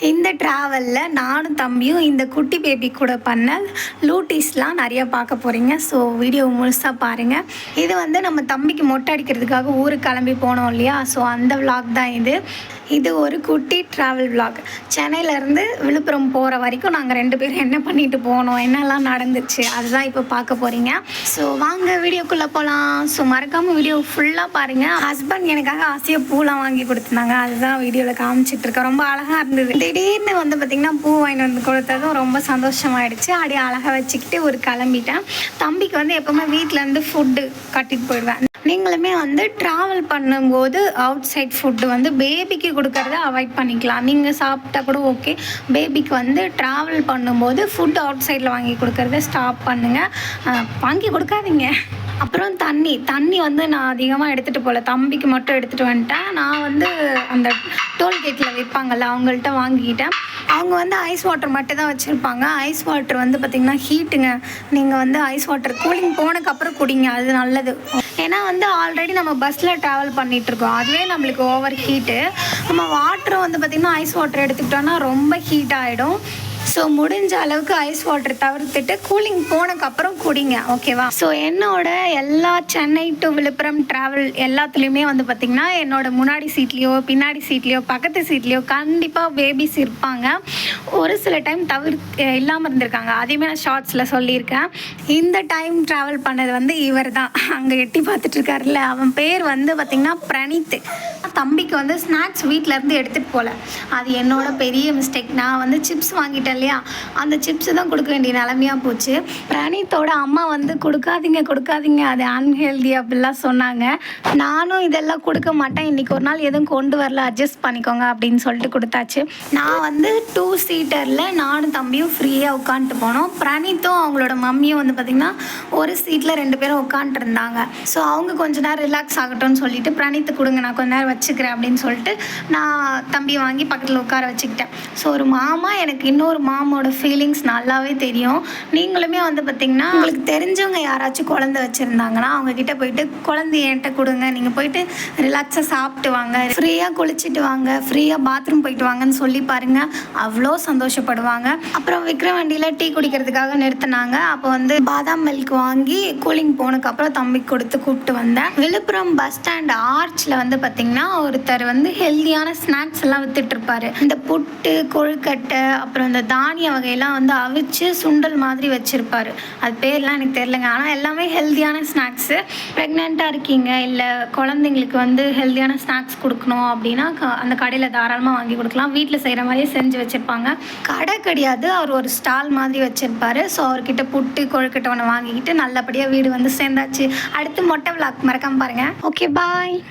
இந்த ட்ராவலில் நானும் தம்பியும் இந்த குட்டி பேபி கூட பண்ண லூட்டிஸ்லாம் நிறைய பார்க்க போகிறீங்க ஸோ வீடியோ முழுசாக பாருங்கள் இது வந்து நம்ம தம்பிக்கு மொட்டை அடிக்கிறதுக்காக ஊருக்கு கிளம்பி போனோம் இல்லையா? ஸோ அந்த விளாக் தான் இது. இது ஒரு குட்டி ட்ராவல் விளாக் சென்னையிலேருந்து விழுப்புரம் போகிற வரைக்கும் நாங்கள் ரெண்டு பேரும் என்ன பண்ணிட்டு போனோம்? என்னெல்லாம் நடந்துச்சு? அதுதான் இப்போ பார்க்க போகிறீங்க ஸோ வாங்க வீடியோக்குள்ளே போகலாம் ஸோ மறக்காமல் வீடியோ ஃபுல்லாக பாருங்கள் ஹஸ்பண்ட் எனக்காக ஆசையாக பூலாம் வாங்கி கொடுத்துருந்தாங்க. அதுதான் வீடியோவில் காமிச்சிட்ருக்கேன் ரொம்ப அழகாக இருந்தது. திடீர்னு வந்து பார்த்திங்கன்னா பூ வாங்கிட்டு வந்து கொடுத்ததும் ரொம்ப சந்தோஷமாயிடுச்சு. அப்படியே அழகாக வச்சுக்கிட்டு ஒரு கிளம்பிட்டேன். தம்பிக்கு வந்து எப்போவுமே வீட்டிலேருந்து ஃபுட்டு கட்டிட்டு போயிடுவேன். நீங்களுமே வந்து ட்ராவல் பண்ணும்போது அவுட் சைட் ஃபுட்டு வந்து பேபிக்கு கொடுக்கறத அவாய்ட் பண்ணிக்கலாம். நீங்கள் சாப்பிட்டா கூட ஓகே பேபிக்கு வந்து ட்ராவல் பண்ணும்போது ஃபுட் அவுட் சைடில் வாங்கி கொடுக்கறத ஸ்டாப் பண்ணுங்கள் வாங்கி கொடுக்காதீங்க. அப்புறம் தண்ணி தண்ணி வந்து நான் அதிகமாக எடுத்துகிட்டு போகல தம்பிக்கு மட்டும் எடுத்துகிட்டு வந்துட்டேன். நான் வந்து அந்த டோல்கேட்டில் விற்பாங்கல்ல அவங்கள்ட்ட வாங்கிக்கிட்டேன். அவங்க வந்து ஐஸ் வாட்டர் மட்டும் தான் வச்சுருப்பாங்க. ஐஸ் வாட்டர் வந்து பார்த்திங்கன்னா ஹீட்டுங்க நீங்கள் வந்து ஐஸ் வாட்டர் கூலிங் போனதுக்கப்புறம் குடிங்க அது நல்லது. ஏன்னா வந்து ஆல்ரெடி நம்ம பஸ்ஸில் ட்ராவல் பண்ணிகிட்ருக்கோம் அதுவே நம்மளுக்கு ஓவர் ஹீட்டு நம்ம வாட்டரும் வந்து பார்த்திங்கன்னா ஐஸ் வாட்டர் எடுத்துக்கிட்டோன்னா ரொம்ப ஹீட் ஆகிடும் ஸோ முடிஞ்ச அளவுக்கு ஐஸ் வாட்டர் தவிர்த்துட்டு கூலிங் போனதுக்கப்புறம் குடிங்க ஓகேவா ஸோ என்னோட எல்லா சென்னை டு விழுப்புரம் ட்ராவல் எல்லாத்துலேயுமே வந்து பார்த்திங்கன்னா என்னோட முன்னாடி சீட்லேயோ பின்னாடி சீட்லேயோ பக்கத்து சீட்லேயோ கண்டிப்பாக பேபிஸ் இருப்பாங்க. ஒரு சில டைம் தவிர இல்லாமல் இருந்திருக்காங்க. அதையுமே நான் ஷார்ட்ஸில் சொல்லியிருக்கேன். இந்த டைம் ட்ராவல் பண்ணது வந்து இவர் தான் அங்கே எட்டி பார்த்துட்டு இருக்காருல்ல அவன் பேர் வந்து பார்த்திங்கன்னா பிரணீத். தம்பிக்கு வந்து ஸ்நாக்ஸ் வீட்டிலேருந்து எடுத்துகிட்டு போகல அது என்னோட பெரிய மிஸ்டேக் நான் வந்து சிப்ஸ் வாங்கிட்டேன் இல்லையா? அந்த சிப்ஸு தான் கொடுக்க வேண்டிய நிலமையாக போச்சு. பிரணீத்தோட அம்மா வந்து கொடுக்காதீங்க கொடுக்காதீங்க அது அன்ஹெல்தி அப்படிலாம் சொன்னாங்க. நானும் இதெல்லாம் கொடுக்க மாட்டேன். இன்றைக்கி ஒரு நாள் எதுவும் கொண்டு வரல அட்ஜஸ்ட் பண்ணிக்கோங்க அப்படின்னு சொல்லிட்டு கொடுத்தாச்சு. நான் வந்து டூ சீட்டரில் நானும் தம்பியும் ஃப்ரீயாக உட்காந்துட்டு போனோம். பிரணீத்தும் அவங்களோட மம்மியும் வந்து பார்த்திங்கன்னா ஒரு சீட்டில் ரெண்டு பேரும் உட்காந்துருந்தாங்க ஸோ அவங்க கொஞ்ச நேரம் ரிலாக்ஸ் ஆகட்டும்னு சொல்லிட்டு பிரணீத்து கொடுங்க நான் கொஞ்ச நேரம் வச்சுக்கிறேன் அப்படின்னு சொல்லிட்டு நான் தம்பி வாங்கி பக்கத்தில் உட்கார வச்சுக்கிட்டேன். ஸோ ஒரு மாமா எனக்கு இன்னொரு மாமோட ஃபீலிங்ஸ் நல்லாவே தெரியும். நீங்களுமே வந்து பார்த்திங்கன்னா உங்களுக்கு தெரிஞ்சவங்க யாராச்சும் குழந்தை வச்சுருந்தாங்கன்னா அவங்கக்கிட்ட போயிட்டு குழந்தைய என்கிட்ட கொடுங்க. நீங்கள் போயிட்டு ரிலாக்ஸாக சாப்பிட்டு வாங்க. ஃப்ரீயாக குளிச்சுட்டு வாங்க. ஃப்ரீயாக பாத்ரூம் போயிட்டு வாங்கன்னு சொல்லி பாருங்கள் அவ்வளோ சந்தோஷப்படுவாங்க. அப்புறம் விக்ரவண்டியில் டீ குடிக்கிறதுக்காக நிறுத்தினாங்க. அப்போ வந்து பாதாம் மில்க் வாங்கி கூலிங் போனதுக்கப்புறம் தம்பிக்கு கொடுத்து கூப்பிட்டு வந்தேன். விழுப்புரம் பஸ் ஸ்டாண்ட் ஆர்ச்சில் வந்து பார்த்திங்கன்னா ஒருத்தர் வந்து ஹெல்தியான ஸ்நாக்ஸ் எல்லாம் வித்துட்டு இருப்பாரு. இந்த புட்டு கொழுக்கட்டை அப்புறம் இந்த தானிய வகையெல்லாம் வந்து அவிச்சு சுண்டல் மாதிரி வச்சுருப்பாரு. அது பேர்லாம் எனக்கு தெரியலங்க. ஆனால் எல்லாமே ஹெல்தியான ஸ்நாக்ஸு ப்ரெக்னெண்ட்டாக இருக்கீங்க இல்லை குழந்தைங்களுக்கு வந்து ஹெல்தியான ஸ்நாக்ஸ் கொடுக்கணும் அப்படின்னா க- அந்த கடையில் தாராளமாக வாங்கி கொடுக்கலாம். வீட்டில் செய்கிற மாதிரியே செஞ்சு வச்சுருப்பாங்க. கடை கிடையாது. அவர் ஒரு ஸ்டால் மாதிரி வச்சுருப்பாரு. ஸோ அவர்கிட்ட புட்டு கொழுக்கட்டை ஒன்று வாங்கிக்கிட்டு நல்லபடியாக வீடு வந்து சேர்ந்தாச்சு. அடுத்து மொட்டை விளாக் மறக்காமல் பாருங்கள் ஓகே பாய்